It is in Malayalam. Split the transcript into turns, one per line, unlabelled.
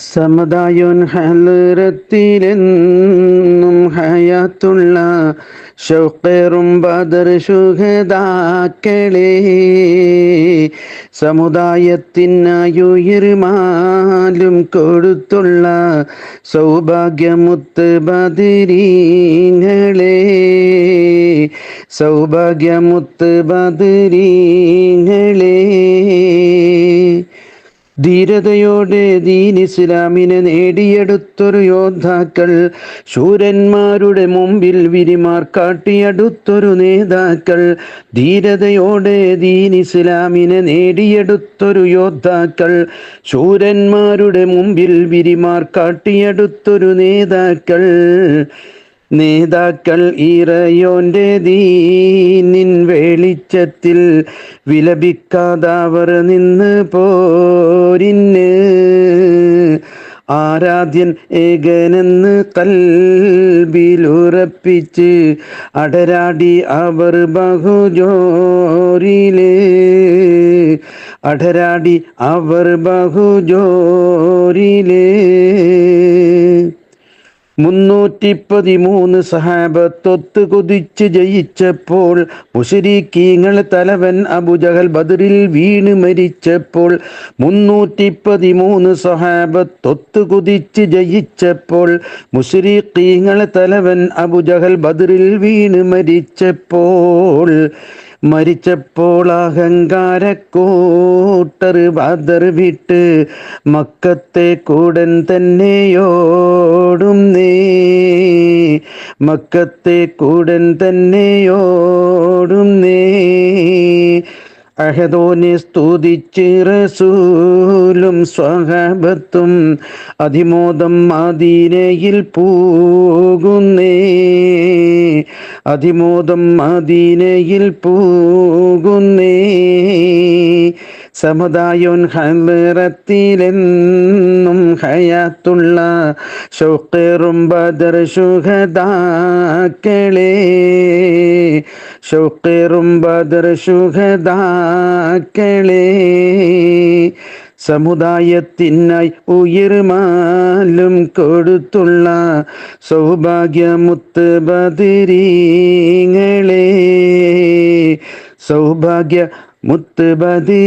സമതായോൻ ഹലറത്തിലെന്നും ഹയാത്തുള്ള ഷൗക്കേറും ബദർ ശുഹദാക്കളെ സമുദായത്തിനായുയർമാലും കൊടുത്തുള്ള സൗഭാഗ്യമുത്ത് ബദരീങ്ങളെ സൗഭാഗ്യമുത്ത് ബദിരീങ്ങളെ. ധീരതയോടെ ദീൻ ഇസ്ലാമിനെ നേടിയെടുത്തൊരു യോദ്ധാക്കൾ ശൂരന്മാരുടെ മുമ്പിൽ വിരിമാർ കാട്ടിയെടുത്തൊരു നേതാക്കൾ ധീരതയോടെ ദീൻ ഇസ്ലാമിനെ നേടിയെടുത്തൊരു യോദ്ധാക്കൾ ശൂരന്മാരുടെ മുമ്പിൽ വിരിമാർ കാട്ടിയെടുത്തൊരു നേതാക്കൾ. നേതാക്കൾ ഇറയോന്റെ ദീനിൻ വെളിച്ചത്തിൽ വിലപിക്കാതാവർ നിന്ന് പോരിന്. ആരാധ്യൻ ഏകനെന്ന് കൽബിലുറപ്പിച്ച് അടരാടി അവർ ബഹുജോരിൽ. അടരാടി അവർ ബഹുജോരിൽ. മുന്നൂറ്റി പതിമൂന്ന് സഹാബത്തൊത്ത് കുതിച്ച് ജയിച്ചപ്പോൾ മുഷരിക്കീങ്ങൾ തലവൻ അബുജഹൽ ബദറിൽ വീണ് മരിച്ചപ്പോൾ മുന്നൂറ്റി പതിമൂന്ന് സഹാബത്തൊത്ത് കുതിച്ച് ജയിച്ചപ്പോൾ മുഷരിക്കീങ്ങൾ തലവൻ അബുജഹൽ ബദറിൽ വീണ് മരിച്ചപ്പോൾ മരിച്ചപ്പോൾ അഹങ്കാരക്കൂട്ടർ ബദർ വിട്ട് മക്കത്തെ കൂടൻ തന്നെയോടും നീ. മക്കത്തെ കൂടൻ തന്നെയോടും നീ. അഹദോനെ സ്തുതിച്ച് റസൂലും സ്വഹബത്തും അതിമോദം മദീനയിൽ പൂകുന്നേ. അതിമോദം മദീനയിൽ പോകുന്നേ. സമുദായോൻ ഹലറത്തിലെന്നും ഹയാത്തുള്ള ഷൗക്കേറും ബദർ ശുഹദാക്കളെ. ഷൗക്കേറും ബദർ ശുഹദാക്കളെ. സമുദായത്തിനായി ഉയർമാലും കൊടുത്തുള്ള സൗഭാഗ്യമുത്ത് ബദിരീങ്ങളെ സൗഭാഗ്യ മുത്ത് ബദിരീങ്ങളെ